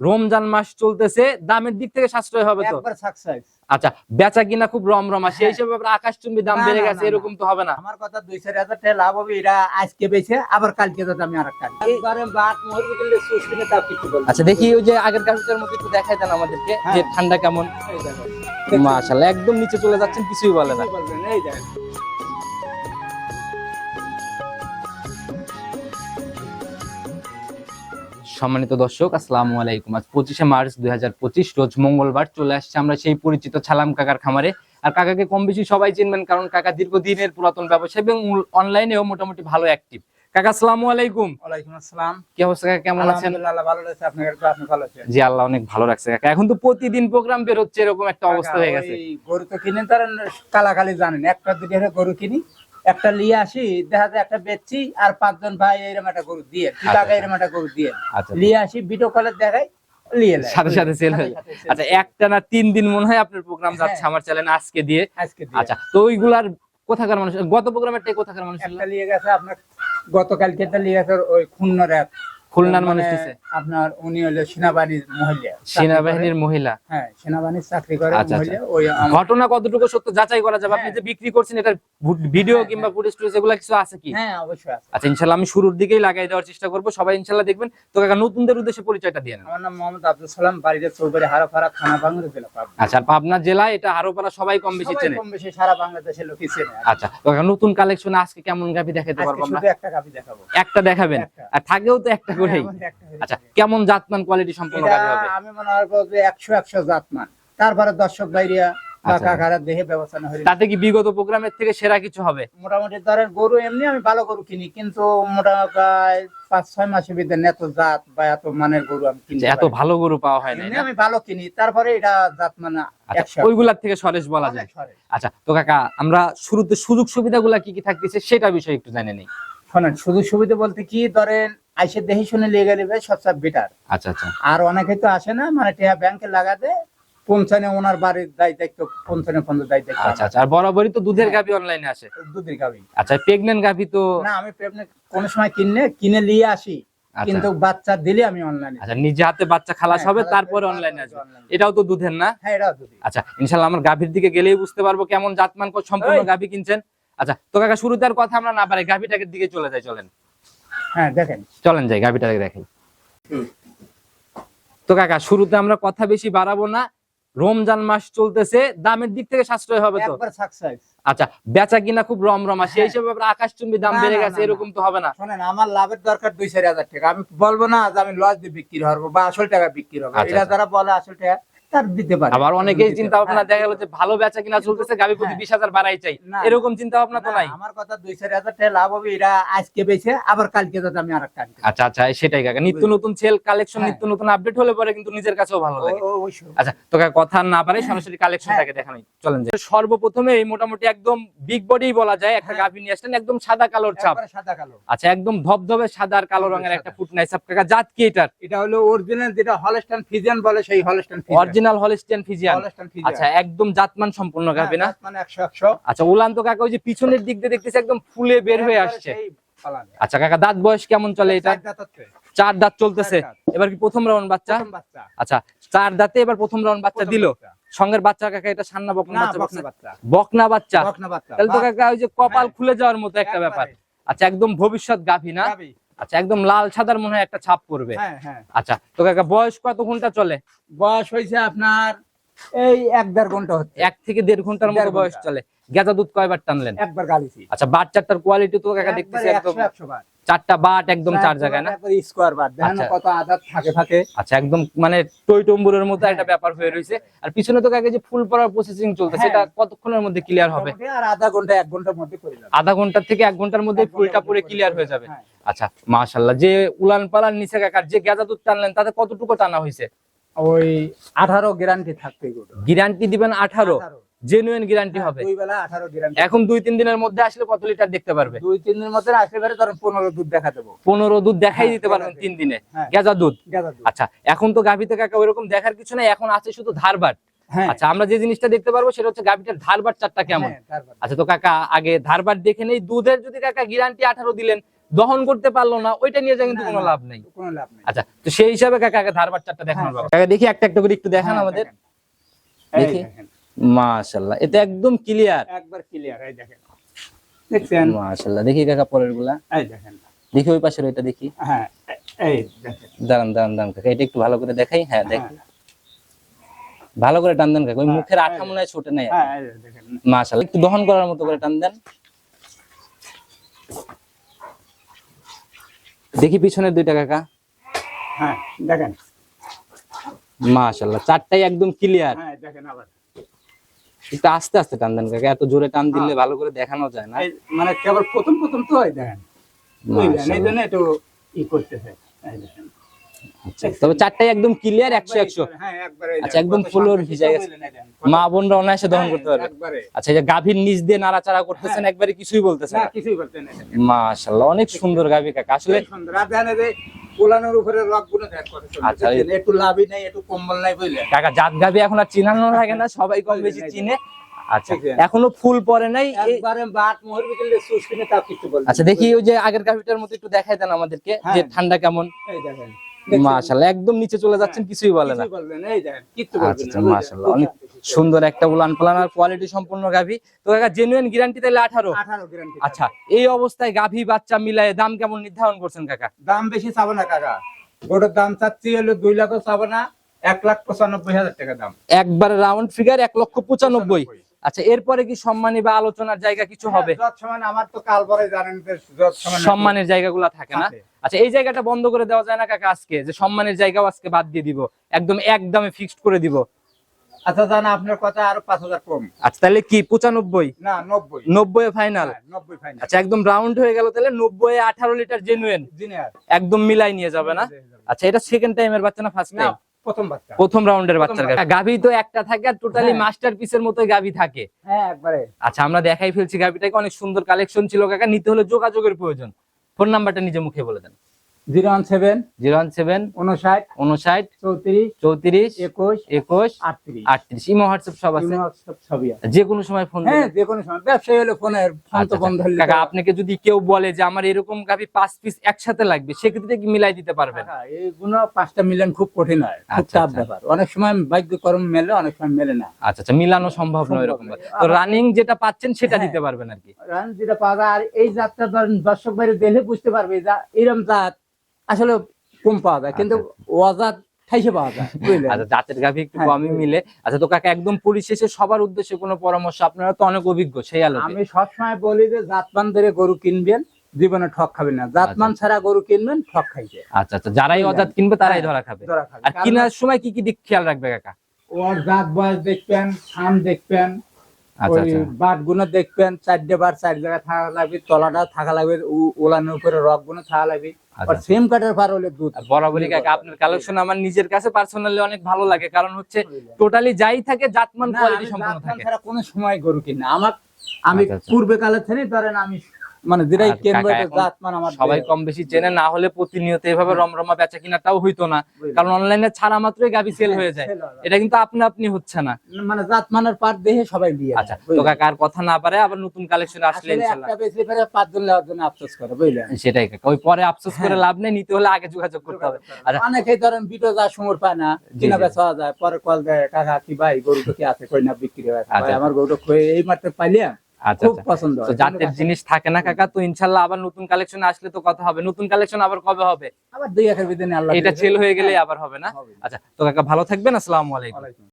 রমজান মাস চলতেছে দামের দিক থেকে সাশ্রয় হবে তো? আচ্ছা বেচা কিনা খুব রমরমা সেই হ্যাঁ। হিসেবে আবার আকাশচুম্বী দাম বেড়ে গেছে এরকম তো হবে না। আমার কথা দুই চার হাজার টাকা লাভ হবে এরা আজকে বেছে আবার কালকে যাতে আমি আর একটা আচ্ছা দেখি ওই যে আগের গাভিটার মধ্যে একটু দেখাই দেন আমাদেরকে হ্যাঁ। যে ঠান্ডা কেমন। মাশাআল্লাহ একদম নিচে চলে যাচ্ছেন কিছুই বলে না। সম্মানিত দর্শক আসসালামু আলাইকুম। আজ পঁচিশে মার্চ দুই রোজ মঙ্গলবার চলে আসছে আমরা সেই পরিচিত ছালাম কাকার খামারে। আর কাকাকে কম বেশি সবাই চিনবেন কারণ কাকা দীর্ঘদিনের পুরাতন ব্যবসা এবং অনলাইনেও মোটামুটি ভালো অ্যাক্টিভ কাকা আসসালামু আলাইকুম। ওয়ালাইকুম আসসালাম। কি অবস্থা কাকা? কেমন আছেন? আলহামদুলিল্লাহ, ভালো লাগছে আপনার আপনি ভালো আছেন? জি আল্লাহ অনেক ভালো রাখছে কাকা। এখন তো প্রতিদিন প্রোগ্রাম বের হচ্ছে এরকম একটা অবস্থা হয়ে গেছে। গরু তো কিনেন তার কালাকালি জানেন। একটা দুটো গরু কিনি একটা নিয়ে আসি দেখা যায় একটা বেচছি আর পাঁচজন ভাই এরকম একটা গরু দিয়ে আচ্ছা, টাকা এরম এরকম একটা গরু দিয়ে। লিয়ে নিয়ে আসি ভিডিও কলের দেখাই নিয়ে সাথে সাথে সেল হয়ে। আচ্ছা একটা না তিন দিন মনে হয় আপনার প্রোগ্রাম যাচ্ছে হ্যাঁ। আমার চ্যানেল আজকে দিয়ে। আজকে আচ্ছা তো ওইগুলার কোথাকার মানুষ গত প্রোগ্রামেরটাই কোথাকার মানুষ একটা নিয়ে গেছে আপনার গতকালকে নিয়ে গেছে ওই এক খুলনার মানুষ মানে দিছে। আপনার উনি হলো সেনাবাহিনীর মহিলা সেনাবাহিনীর মহিলা? হ্যাঁ সেনাবাহিনীর চাকরি করে আচ্ছা, মহিলা ওই ঘটনা কতটুকু সত্য যাচাই করা যাবে? আপনি হ্যাঁ। যে বিক্রি করছেন এটা ভিডিও হ্যাঁ, কিংবা ফুটেজ টুটেজ এগুলো কিছু আছে কি? হ্যাঁ অবশ্যই আছে। আচ্ছা ইনশাল্লাহ আমি শুরুর দিকেই লাগাই দেওয়ার চেষ্টা করব। সবাই ইনশাল্লাহ দেখবেন। তো কাকা নতুনদের উদ্দেশ্যে পরিচয়টা দিয়ে আমার নাম মোহাম্মদ আব্দুল সালাম বাড়িতে চৌবাড়ি হারাফারা থানা বাংলা জেলা পাবনা। আচ্ছা পাবনা জেলায় এটা হারোপাড়া সবাই কম বেশি চেনে। কম বেশি সারা বাংলাদেশের লোকই চেনে আচ্ছা তো কাকা নতুন কালেকশন আজকে কেমন গাভি দেখাতে পারব আমরা? শুধু একটা গাভি দেখাবো। একটা দেখাবেন? আর থাকেও তো একটা করেই হয়েছে। আচ্ছা কেমন জাতমান কোয়ালিটি হবে? আমি মনে হয় যে একশো একশো জাতমান। তারপরে দর্শক বাইরিয়া আচ্ছা। তাতে কি বিগত প্রোগ্রামের থেকে সেরা কিছু হবে? মোটামুটি ধরেন গরু এমনি আমি ভালো গরু কিনি কিন্তু মোটামুটি পাঁচ ছয় মাসের ভিতরে এত জাত বা এত মানের গরু আমি কিনি এত ভালো গরু পাওয়া হয় না? আমি ভালো কিনি তারপরে এটা জাত মানে আচ্ছা ওইগুলার থেকে সরেশ বলা যায়। আচ্ছা তো কাকা আমরা শুরুতে সুযোগ সুবিধাগুলা কি কি থাকতেছে সেটা বিষয়ে একটু জানে নেই। শোনেন শুধু সুবিধা বলতে কি ধরেন আইসে দেখে শুনে লিয়ে গেলে সবচেয়ে বেটার আচ্ছা আচ্ছা। আর অনেকে তো আসে না মানে টিয়া ব্যাংকে লাগাতে পৌঁছানে ওনার বাড়ির দায় দায়িত্ব পৌঁছানে পর্যন্ত দায়। দায়িত্ব আচ্ছা আচ্ছা। আর বরাবরই তো দুধের গাভি অনলাইনে আসে। দুধের গাবি আচ্ছা গাভি তো না আমি কোন সময় কিনে কিনে নিয়ে আসি। আচ্ছা। কিন্তু বাচ্চা দিলে আমি অনলাইনে আচ্ছা নিজে হাতে বাচ্চা খালাস হবে তারপরে অনলাইনে আসবে। এটাও তো দুধের না? হ্যাঁ এটাও দুধি আচ্ছা ইনশাল্লাহ আমার গাভীর দিকে গেলেই বুঝতে পারব কেমন জাতমান সম্পূর্ণ। গাভী কিনছেন। আচ্ছা তো কাকা শুরুতে আর কথা আমরা না পারি গাভীটাকে দিকে চলে যাই চলেন। হ্যাঁ দেখেন। চলেন যাই গাভীটাকে দেখাই। তো কাকা শুরুতে আমরা কথা বেশি বাড়াবো না। রমজান মাস চলতেছে দামের দিক থেকে সাশ্রয় হবে তো? একবার আচ্ছা বেচা কিনা খুব রমরমা সেই হ্যাঁ। হিসেবে আকাশ চুম্বি দাম বেড়ে গেছে এরকম তো হবে না। শোনেন আমার লাভের দরকার দুই চারি হাজার টাকা। আমি বলব না যে আমি লস দিয়ে বিক্রি হব বা আসল টাকা বিক্রি হবে। আচ্ছা, এটা আচ্ছা। যারা বলে আসল টাকা তার দিতে পারে। আবার অনেকেই চিন্তা ভাবনা হ্যাঁ, দেখা গেল যে ভালো বেচা কিনা চলতেছে গাভী প্রতি হ্যাঁ। বিশ হাজার বাড়াই চাই। এরকম চিন্তা ভাবনা তো নাই। আমার কথা দুই চারি হাজার টাকা লাভ হবে এরা আজকে বেছে আবার কালকে যাতে আমি আর একটা আচ্ছা আচ্ছা সেটাই কাকা। নিত্য নতুন সেল কালেকশন হ্যাঁ। নিত্য নতুন আপডেট হলে পরে কিন্তু নিজের কাছেও ভালো লাগে। আচ্ছা তো কথা না পারে সরাসরি কালেকশনটাকে দেখানোই চলেন যে সর্বপ্রথমে এই মোটামুটি একদম বিগ বডি বলা যায় একটা হ্যাঁ। গাভী নিয়ে আসলেন একদম সাদা কালোর ছাপ সাদা কালো। আচ্ছা একদম ধবধবে সাদা আর কালো রঙের একটা সাদা। ফুট নাই। ছাপ কাকা জাত কি এটার? এটা হলো অরিজিনাল যেটা হলস্টাইন ফিজিয়ান বলে সেই Holstein Friesian original Holstein Friesian আচ্ছা একদম জাতমান সম্পূর্ণ গাভী না? 100 100 আচ্ছা উলান তো কাকা ওই যে পিছনের দিক দিয়ে দেখতেছি একদম ফুলে বের হয়ে আসছে। আচ্ছা কাকা দাঁত বয়স কেমন চলে এটা? চার দাঁত চলতেছে। এবার কি প্রথম রাউন্ড বাচ্চা? আচ্ছা চার দাঁতে এবার প্রথম রাউন্ড বাচ্চা দিল। সঙ্গের বাচ্চা কাকা এটা সান্না বকনা বাচ্চা বকনা বাচ্চা। তাহলে তো কাকা ওই যে কপাল হ্যাঁ। খুলে যাওয়ার মতো একটা ব্যাপার। আচ্ছা একদম ভবিষ্যৎ গাভী না। আচ্ছা একদম লাল সাদার মনে হয় একটা ছাপ পড়বে। হ্যাঁ হ্যাঁ। আচ্ছা তো কাকা বয়স কত ঘণ্টা চলে? বয়স হয়েছে আপনার এই এক দেড় ঘণ্টা হচ্ছে। এক থেকে দেড় ঘণ্টার মতো বয়স চলে। গেজা দুধ কয়বার টানলেন? একবার গালিছি। আচ্ছা বাচ্চাটার কোয়ালিটি তো কাকা দেখতেছি একদম। চারটা বাট একদম চার জায়গায় না? স্কোয়ার বার দেখেন আচ্ছা। কত আদাত থাকে থাকে। আচ্ছা একদম মানে টই টম্বুরের মতো। একটা ব্যাপার হয়ে রয়েছে আর পিছনে তো কাকে যে ফুল পড়ার প্রসেসিং চলতেছে। সেটা কতক্ষণের মধ্যে ক্লিয়ার হবে? আর আধা ঘণ্টা এক ঘণ্টার মধ্যে করে যাবে। আধা ঘণ্টা থেকে এক ঘণ্টার মধ্যে ফুলটা পুরো ক্লিয়ার হয়ে যাবে। হ্যাঁ। আচ্ছা মাশাল্লাহ যে উলান পালান নিচে কাকার যে গেজা দুধ টানলেন তাতে কতটুকু টানা হয়েছে? ওই আঠারো গ্যারান্টি থাকবে গ্যারান্টি দিবেন আঠারো? 18 জেনুইন গ্যারান্টি হবে। দুই বেলা আঠারো গ্যারান্টি এখন দুই তিন দিনের মধ্যে আসলে কত লিটার দেখতে পারবে? দুই তিন দিনের মধ্যে আসলে পারে ধরেন পনেরো দুধ দেখা দেবো। পনেরো দুধ দেখাই হ্যাঁ, দিতে পারবেন তিন দিনে। হ্যাঁ। গেজা দুধ। আচ্ছা এখন তো গাভিতে কাকা ওইরকম দেখার কিছু নাই এখন আছে শুধু ধারবাট হ্যাঁ। আচ্ছা আমরা যে জিনিসটা দেখতে পারব সেটা হচ্ছে গাভিটার ধারবাট চারটা কেমন? আচ্ছা তো কাকা আগে ধারবাট দেখে নেই দুধের যদি কাকা গ্যারান্টি আঠারো দিলেন দহন করতে পারল না ওইটা নিয়ে যা কিন্তু কোনো লাভ নেই। কোনো লাভ নেই। আচ্ছা তো সেই হিসাবে কাকা আগে ধার বাচ্চাটা দেখানোর হ্যাঁ, কাকা দেখি একটা একটা করে একটু দেখান আমাদের। দেখি। দেখেন, মাশাআল্লাহ এটা একদম ক্লিয়ার একবার ক্লিয়ার এই দেখেন। দেখছেন? মাশাআল্লাহ দেখি কাকা পরেরগুলা এই দেখেন। দেখি ওই পাশের ওইটা দেখি। হ্যাঁ এই দেখেন। দাঁড়ান দাঁড়ান দাঁড়ান কাকা এটা একটু ভালো করে দেখাই। হ্যাঁ হ্যাঁ, ভালো করে টান দেন কাকা ওই হ্যাঁ, মুখের। আঠা মনে হয় ছোটে নাই। হ্যাঁ মাশাআল্লাহ একটু দহন করার মতো করে টান দেন। দেখি পিছনের দুইটা কাকা। হ্যাঁ দেখেন। মাশাআল্লাহ চারটাই একদম ক্লিয়ার হ্যাঁ দেখেন আবার। একটু আস্তে আস্তে টান দেন কাকা এত জোরে টান দিলে ভালো করে দেখানো যায় না। মানে কেবল প্রথম প্রথম তো এই দেখেন। বুঝলেন? এই জন্য একটু ই করতেছে। এই দেখেন। আচ্ছা, তবে চারটাই একদম ক্লিয়ার একশো একশো। হ্যাঁ আচ্ছা, একদম ফুলোর ভিজে গেছে। মা বোনরা অনায়াসে দহন হ্যাঁ, করতে পারবে। আচ্ছা এই যে গাভীর নিচ দিয়ে নাড়াচাড়া করতেছেন একবারে কিছুই বলতেছেন না কিছুই বলতেন না। অনেক সুন্দর গাভী কাকা। আসলে পোলানোর উপরে রকগুলো আচ্ছা, একটু লাভই নাই একটু কম্বল নাই বুঝলেন? কাকা জাত গাবি এখন আর চিনানো লাগে না সবাই কম বেশি চিনে। আচ্ছা এখনও ফুল পরে নাই একবারে বাট মোহর বিকেলে সুস কিনে তা কিছু বলবেন আচ্ছা দেখি ওই যে আগের গাভিটার মতো একটু দেখাই দেন আমাদেরকে হ্যাঁ। যে ঠান্ডা কেমন। এই দেখেন। মাশাআল্লাহ একদম নিচে চলে যাচ্ছেন কিছুই বলে না। কিছুই এই দেখেন কিচ্ছু আচ্ছা বলবেন না, মাশাআল্লাহ অনেক সুন্দর একটা উলান পালান আর কোয়ালিটি সম্পূর্ণ গাভী। তো কাকা জেনুইন গ্যারান্টি তাহলে আঠারো? 18 গ্যারান্টি আচ্ছা এই অবস্থায় গাভী বাচ্চা মিলায়ে দাম কেমন নির্ধারণ করছেন কাকা? দাম বেশি চাবো না কাকা। গোটার দাম চাচ্ছি হলো দুই লাখও চাবো না এক লাখ পঁচানব্বই হাজার টাকা দাম। একবার রাউন্ড ফিগার এক লক্ষ পঁচানব্বই। আচ্ছা এরপরে কি সম্মানী বা আলোচনার জায়গা কিছু হবে? আমার তো কাল পরে জানেন সম্মানের জায়গাগুলো থাকে না? আচ্ছা এই জায়গাটা বন্ধ করে দেওয়া যায় না কাকা আজকে? যে সম্মানের জায়গাও আজকে বাদ দিয়ে দিব। একদম একদমে ফিক্সড করে দিব। আচ্ছা জান আপনার কথা আরও পাঁচ হাজার কম। আচ্ছা তাহলে কি পঁচানব্বই? না নব্বই। নব্বই ফাইনাল হ্যাঁ, নব্বই ফাইনাল আচ্ছা একদম রাউন্ড হয়ে গেল তাহলে নব্বই আঠারো লিটার জেনুয়েন একদম মিলাই নিয়ে যাবে না? আচ্ছা এটা সেকেন্ড টাইমের বাচ্চা না ফার্স্ট টাইম প্রথম বাচ্চা। প্রথম রাউন্ডের বাচ্চার। গাভী। তো একটা থাকে আর টোটালি। মাস্টার পিসের মতোই গাভী থাকে। হ্যাঁ একবারে। আচ্ছা আমরা দেখাই ফেলছি গাভীটাকে অনেক সুন্দর কালেকশন ছিল। কাকা নিতে হলে যোগাযোগের প্রয়োজন। ফোন নাম্বারটা নিজে মুখে বলে দেন। Zero one seven zero one seven উনষাট উনষাট চৌত্রিশ চৌত্রিশ একুশ একুশ আটত্রিশ। আটত্রিশ। ইমো হোয়াটসঅ্যাপ সব আছে? সব ছবি আছে। যে কোনো সময় ফোন হ্যাঁ যে কোনো সময়। ব্যবসায়ী হলে ফোনের ফোন আচ্ছা, তো বন্ধ হলে কাকা আপনাকে যদি কেউ বলে যে আমার এরকম গাভী পাঁচ পিস একসাথে লাগবে সেক্ষেত্রে কি মিলাই দিতে পারবেন? এইগুলো পাঁচটা মিলন খুব কঠিন হয়। খুব আচ্ছা, আচ্ছা। ব্যাপার। অনেক সময় ভাগ্যকরম মেলে অনেক সময় মেলে না। আচ্ছা আচ্ছা। মিলানো সম্ভব নয় এরকম তো রানিং যেটা পাচ্ছেন সেটা হ্যাঁ। দিতে পারবেন আর কি। রান যেটা পাওয়া আর এই জাতটা ধরেন দর্শক বাইরে দেখলে বুঝতে পারবে যা এরম জাত আসলে কম পাওয়া যায় কিন্তু অজাত ঠাইসে পাওয়া যায় আচ্ছা জাতের গাভী একটু কমই মিলে। আচ্ছা তো কাকা একদম পরিশেষে সবার উদ্দেশ্যে কোনো পরামর্শ আপনারা তো অনেক অভিজ্ঞ সেই আলোকে। আমি সবসময় বলি যে জাতমান ধরে গরু কিনবেন জীবনে ঠক খাবেন না। জাতমান ছাড়া গরু কিনবেন ঠক খাইছে আচ্ছা আচ্ছা যারাই অজাত কিনবে তারাই হ্যাঁ, ধরা খাবে। ধরা আর কেনার সময় কি কি দিক খেয়াল রাখবে কাকা? ওর জাত বয়স দেখবেন খাম দেখবেন আচ্ছা আচ্ছা। দেখবেন চারটে বার চার জায়গায় থাকা লাগবে তলাটা থাকা লাগবে ওলানোর উপরে রকগুলো থাকা লাগবে। আচ্ছা। আর সেম কাটার পার হলে দুধ। বরাবরই কাকা আপনার কালেকশন আমার নিজের কাছে পার্সোনালি অনেক ভালো লাগে কারণ হচ্ছে টোটালি যাই থাকে জাতমান কোয়ালিটি সম্পন্ন থাকে। কোনো সময় গরু কিনা না। আমার আমি আচ্ছা, আচ্ছা। পূর্বে কালে থেকে ধরেন আমি মানে যেটাই এটা এখন জাতমান আমার সবাই কম বেশি চেনে না হলে প্রতিনিয়ত এভাবে রমরমা বেচা কিনাটাও হইতো না। কারণ অনলাইনে ছাড়া মাত্রই গাবি সেল হয়ে যায়। হয়ে যায়। এটা কিন্তু আপনি আপনি হচ্ছে না। মানে জাতমানের পার দেহে সবাই দিয়ে আচ্ছা তো কাকা আর কথা না পারে আবার নতুন কালেকশন আসলে ইনশাল্লাহ। একটা বেশি ফেরে পাঁচজন নেওয়ার জন্য আফসোস করে বুঝলেন? সেটাই কাকা। ওই পরে আফসোস করে হ্যাঁ। লাভ নেই নিতে হলে আগে যোগাযোগ করতে হবে। আচ্ছা। অনেকেই ধরেন বিটো যা সমর পায় না কিনা বেচা যায় পরে কল দেয় কাকা কি ভাই গরু তো কি আছে কই না বিক্রি হয়? আচ্ছা। আমার গরুটা কই এই মাত্র পাইলাম আচ্ছা আচ্ছা। জাতের জিনিস থাকে না কাকা তো ইনশাল্লাহ আবার নতুন কালেকশন আসলে তো কথা হবে। নতুন কালেকশন আবার কবে হবে? আবার দুই একের বিদিনে এটা। সেল হয়ে গেলেই আবার হবে না? আচ্ছা তো কাকা ভালো থাকবেন আসসালামু আলাইকুম।